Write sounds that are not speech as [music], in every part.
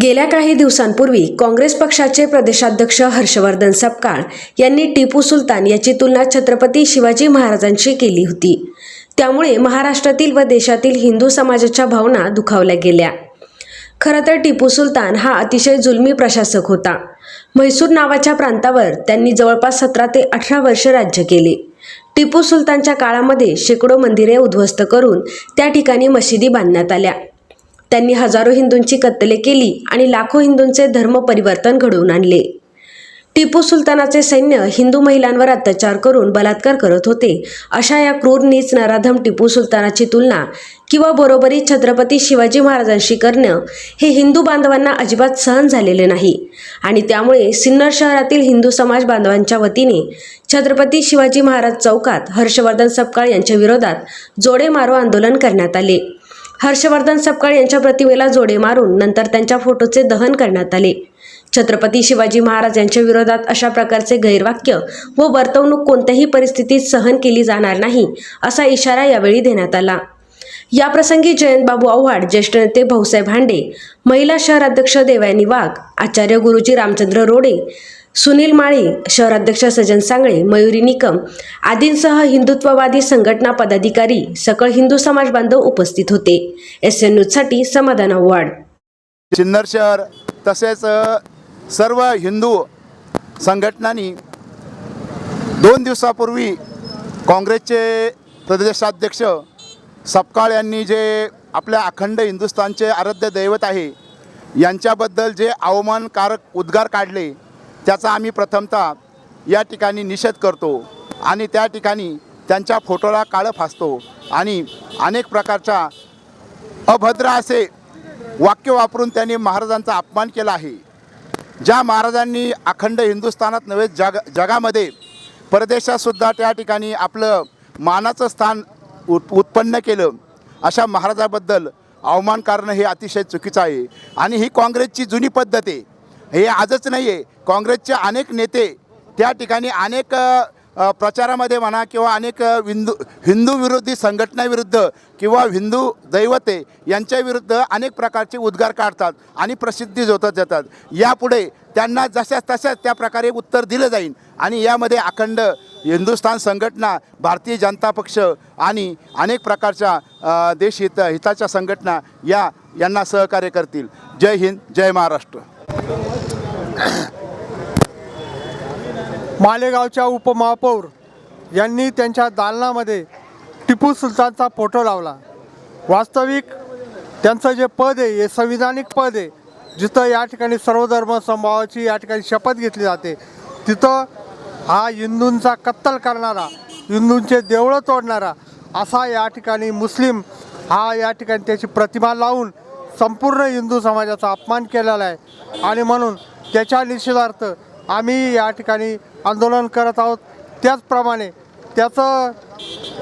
गेल्या काही दिवसांपूर्वी काँग्रेस पक्षाचे प्रदेशाध्यक्ष हर्षवर्धन सपकाळ यांनी टिपू सुलतान याची तुलना छत्रपती शिवाजी महाराजांशी केली होती. त्यामुळे महाराष्ट्रातील व देशातील हिंदू समाजाच्या भावना दुखावल्या गेल्या. खरं तर टिपू सुलतान हा अतिशय जुलमी प्रशासक होता. म्हैसूर नावाच्या प्रांतावर त्यांनी जवळपास सतरा ते अठरा वर्ष राज्य केले. टिपू सुलतानच्या काळामध्ये शेकडो मंदिरे उद्ध्वस्त करून त्या ठिकाणी मशिदी बांधण्यात आल्या. त्यांनी हजारो हिंदूंची कत्तले केली आणि लाखो हिंदूंचे धर्म परिवर्तन घडवून आणले. टिपू सुलतानाचे सैन्य हिंदू महिलांवर अत्याचार करून बलात्कार करत होते. अशा या क्रूर नीच नराधम टिपू सुलतानाची तुलना किंवा बरोबरी छत्रपती शिवाजी महाराजांशी करणं हे हिंदू बांधवांना अजिबात सहन झालेले नाही. आणि त्यामुळे सिन्नर शहरातील हिंदू समाज बांधवांच्या वतीने छत्रपती शिवाजी महाराज चौकात हर्षवर्धन सपकाळ यांच्या विरोधात जोडे मारो आंदोलन करण्यात आले. हर्षवर्धन सपकाळ यांच्या प्रतिमेला जोडे मारून नंतर त्यांच्या फोटोचे दहन करण्यात आले. छत्रपती शिवाजी महाराज यांच्या विरोधात अशा प्रकारचे गैरवाक्य व वर्तवणूक कोणत्याही परिस्थितीत सहन केली जाणार नाही असा इशारा यावेळी देण्यात आला. याप्रसंगी जयंतबाबू आव्हाड ज्येष्ठ नेते भाऊसाहेब हांडे महिला शहराध्यक्ष देवयानी वाघ आचार्य गुरुजी रामचंद्र रोडे सुनील माळे शहराध्यक्ष सजन सांगळे मयुरी निकम आदींसह हिंदुत्ववादी संघटना पदाधिकारी सकळ हिंदू समाज बांधव उपस्थित होते. एस एन न्यूजसाठी समाधान आव्हाड. सिन्नर शहर तसेच सर्व हिंदू संघटनांनी दोन दिवसापूर्वी काँग्रेसचे प्रदेशाध्यक्ष सपकाळ यांनी जे आपल्या अखंड हिंदुस्थानचे आराध्य दैवत आहे यांच्याबद्दल जे अवमानकारक उद्गार काढले त्याचा आम्ही प्रथमतः या ठिकाणी निषेध करतो आणि त्या ठिकाणी त्यांच्या फोटोला काळं फासतो आणि अनेक प्रकारच्या अभद्र असे वाक्य वापरून त्यांनी महाराजांचा अपमान केला आहे. ज्या महाराजांनी अखंड हिंदुस्थानात नव्हे जग जगामध्ये परदेशातसुद्धा त्या ठिकाणी आपलं मानाचं स्थान उत् उत्पन्न केलं अशा महाराजाबद्दल अवमान करणं हे अतिशय चुकीचं आहे. आणि ही काँग्रेसची जुनी पद्धत आहे. हे आजच नाही आहे काँग्रेसचे अनेक नेते त्या ठिकाणी अनेक प्रचारामध्ये म्हणा किंवा अनेक हिंदू हिंदू विरोधी संघटनाविरुद्ध किंवा हिंदू दैवते यांच्याविरुद्ध अनेक प्रकारचे उद्गार काढतात आणि प्रसिद्धी जोतत जातात. यापुढे त्यांना जशाच तशाच त्या प्रकारे उत्तर दिलं जाईल आणि यामध्ये अखंड हिंदुस्थान संघटना भारतीय जनता पक्ष आणि अनेक प्रकारच्या देश देशहित हिताच्या संघटना या यांना सहकार्य करतील. जय हिंद जय महाराष्ट्र. मालेगावच्या उपमहापौर यांनी त्यांच्या दालनामध्ये टिपू सुलतानचा फोटो लावला. वास्तविक त्यांचं जे पद आहे हे संविधानिक पद आहे जिथं या ठिकाणी सर्वधर्म समभावाची या ठिकाणी शपथ घेतली जाते तिथं हा हिंदूंचा कत्तल करणारा हिंदूंचे देवळं तोडणारा असा या ठिकाणी मुस्लिम हा या ठिकाणी त्याची प्रतिमा लावून संपूर्ण हिंदू समाजाचा अपमान केलेला आहे. आणि म्हणून त्याच्या निषेधार्थ आम्ही या ठिकाणी आंदोलन करत आहोत. त्याचप्रमाणे त्याचं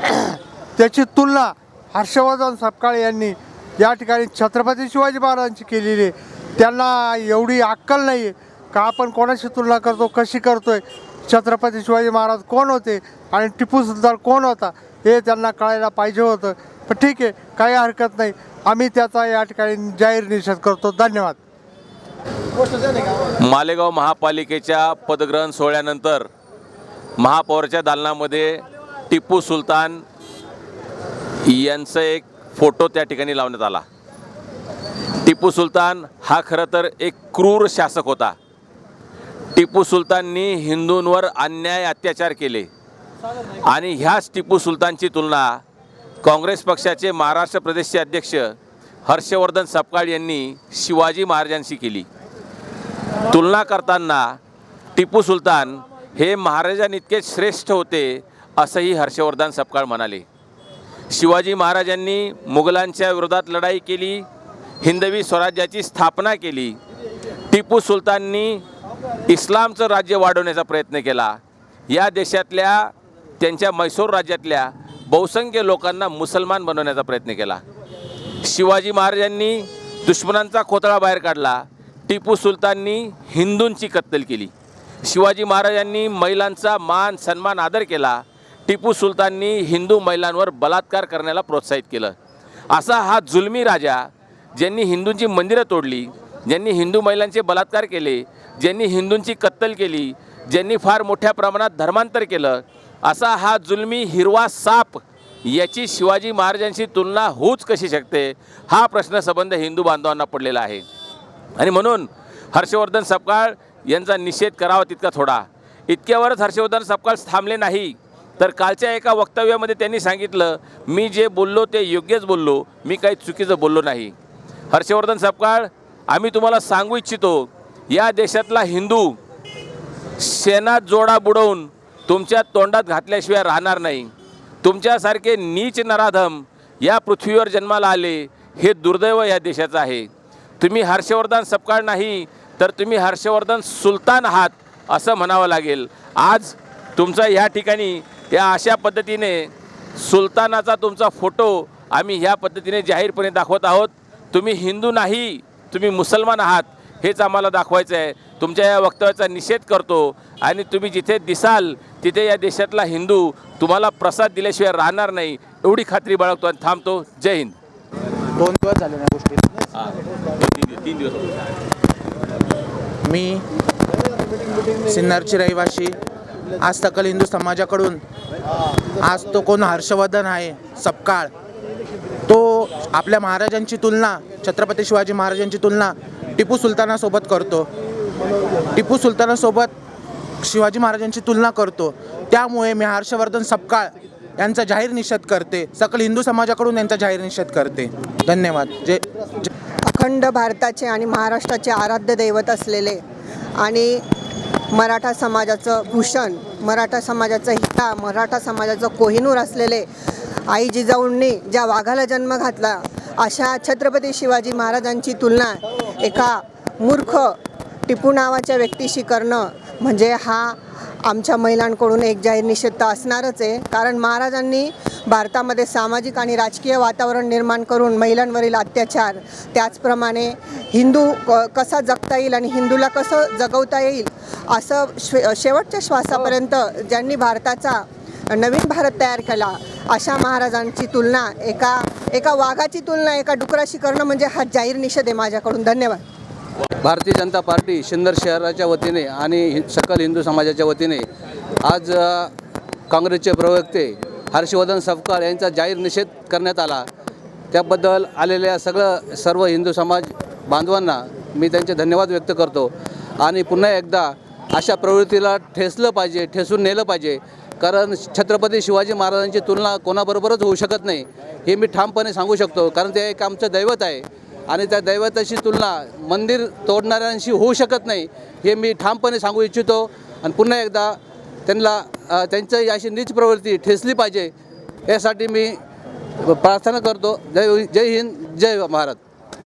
[clears throat] त्याची तुलना हर्षवर्धन सपकाळे यांनी या ठिकाणी छत्रपती शिवाजी महाराजांची केलेली आहे. त्यांना एवढी अक्कल नाही आहे का आपण कोणाशी तुलना करतो कशी करतोय छत्रपती शिवाजी महाराज कोण होते आणि टिपू सुलतान कोण होता हे त्यांना कळायला पाहिजे होतं. पण ठीक आहे काही हरकत नाही. आम्ही त्याचा या ठिकाणी जाहीर निषेध करतो. धन्यवाद. मालेगाव महापालिकेच्या पदग्रहण सोहळ्यानंतर महापौरच्या दालनामध्ये टिपू सुलतान यांचा एक फोटो त्या ठिकाणी लावण्यात आला. टिपू सुलतान हा खरं तर एक क्रूर शासक होता. टिपू सुलताननी हिंदूंवर अन्याय अत्याचार केले. आणि ह्याच टिपू सुलतानची तुलना काँग्रेस पक्षाचे महाराष्ट्र प्रदेशचे अध्यक्ष हर्षवर्धन सपकाळ यांनी शिवाजी महाराजांशी केली. तुलना करताना टिपू सुलतान हे महाराजांइतके श्रेष्ठ होते असंही हर्षवर्धन सपकाळ म्हणाले. शिवाजी महाराजांनी मुघलांच्या विरोधात लढाई केली हिंदवी स्वराज्याची स्थापना केली. टिपू सुलताननी इस्लामचं राज्य वाढवण्याचा प्रयत्न केला. या देशातल्या त्यांच्या मैसूर राज्यातल्या बहुसंख्य लोकांना मुसलमान बनवण्याचा प्रयत्न केला. शिवाजी महाराजांनी दुश्मनांचा खोतळा बाहेर काढला. टिपू सुलताननी हिंदूंची कत्तल केली. शिवाजी महाराजांनी महिलांचा मान सन्मान आदर केला. टिपू सुलताननी हिंदू महिलांवर बलात्कार करण्याला प्रोत्साहित केलं. असा हा जुलमी राजा ज्यांनी हिंदूंची मंदिरं तोडली ज्यांनी हिंदू महिलांचे बलात्कार केले ज्यांनी हिंदूंची कत्तल केली ज्यांनी फार मोठ्या प्रमाणात धर्मांतर केलं असा हा जुलमी हिरवा साप याची शिवाजी महाराजांशी तुलना होऊच कशी शकते हा प्रश्न संबंध हिंदू बांधवांना पडलेला आहे. आणि म्हणून हर्षवर्धन सपकाळ यांचा निषेध करावा तितका थोडा. इतक्यावरच हर्षवर्धन सपकाळ थांबले नाही. तर कालच्या एका वक्तव्यामध्ये त्यांनी सांगितलं मी जे बोललो ते योग्यच बोललो मी काही चुकीचं बोललो नाही. हर्षवर्धन सपकाळ आम्ही तुम्हाला सांगू इच्छितो या देशातला हिंदू शेणात जोडा बुडवून तुमच्या तोंडात घातल्याशिवाय राहणार नाही. तुमच्यासारखे नीच नराधम या पृथ्वीवर जन्माला आले हे दुर्दैव या देशाचं आहे. तुम्ही हर्षवर्धन सपकाळ नाही तर तुम्ही हर्षवर्धन सुलतान आहात असं म्हणावं लागेल. आज तुमचा या ठिकाणी या अशा पद्धतीने सुलतानाचा तुमचा फोटो आम्ही ह्या पद्धतीने जाहीरपणे दाखवत आहोत. तुम्ही हिंदू नाही तुम्ही मुसलमान आहात हेच आम्हाला दाखवायचं आहे. तुमच्या या वक्तव्याचा निषेध करतो आणि तुम्ही जिथे दिसाल तिथे या देशातला हिंदू तुम्हाला प्रसाद दिल्याशिवाय राहणार नाही. एवढी खात्री बाळगतो आणि थांबतो. जय हिंद. दोन दिवस झाले ना गोष्टी तीन दिवस मी सिन्नरची रहिवाशी आज सकल हिंदू समाजाकडून आज तो कोण हर्षवर्धन आहे सपकाळ. तो आपल्या महाराजांची तुलना छत्रपती शिवाजी महाराजांची तुलना टिपू सुलतानासोबत करतो. टिपू सुलतानासोबत शिवाजी महाराजांची तुलना करतो. त्यामुळे मी हर्षवर्धन सपकाळ यांचा जाहीर निषेध करते. सकल हिंदू समाजाकडून यांचा जाहीर निषेध करते. धन्यवाद. जे जे- अखंड भारताचे आणि महाराष्ट्राचे आराध्य दैवत असलेले आणि मराठा समाजाचं भूषण मराठा समाजाचं हिता मराठा समाजाचं कोहिनूर असलेले आई जिजाऊंनी ज्या वाघाला जन्म घातला अशा छत्रपती शिवाजी महाराजांची तुलना एका मूर्ख टिपू नावाच्या व्यक्तीशी करणं म्हणजे हा आमच्या महिलांकडून एक जाहीर निषेध तर असणारच आहे. कारण महाराजांनी भारतामध्ये सामाजिक आणि राजकीय वातावरण निर्माण करून महिलांवरील अत्याचार त्याचप्रमाणे हिंदू क कसा जगता येईल आणि हिंदूला कसं जगवता येईल असं शे शेवटच्या श्वासापर्यंत ज्यांनी भारताचा नवीन भारत तयार केला अशा महाराजांची तुलना एका एका वाघाची तुलना एका डुकराशी करणं म्हणजे हा जाहीर निषेध आहे माझ्याकडून. धन्यवाद. भारतीय जनता पार्टी सिन्नर शहराच्या वतीने आणि सकल हिंदू समाजाच्या वतीने आज काँग्रेसचे प्रवक्ते हर्षवर्धन सपकाळ यांचा जाहीर निषेध करण्यात आला. त्याबद्दल आलेल्या सगळं सर्व हिंदू समाज बांधवांना मी त्यांचे धन्यवाद व्यक्त करतो. आणि पुन्हा एकदा अशा प्रवृत्तीला ठेसलं पाहिजे ठेसून नेलं पाहिजे. कारण छत्रपती शिवाजी महाराजांची तुलना कोणाबरोबरच होऊ शकत नाही हे मी ठामपणे सांगू शकतो. कारण ते एक आमचं दैवत आहे. आणि त्या दैवताची तुलना मंदिर तोडणाऱ्यांशी होऊ शकत नाही हे मी ठामपणे सांगू इच्छितो. आणि पुन्हा एकदा त्यांना अ, त्यांची अशी नीच प्रवृत्ती ठेचली पाहिजे यासाठी मी प्रार्थना करतो. जय जय हिंद जय भारत.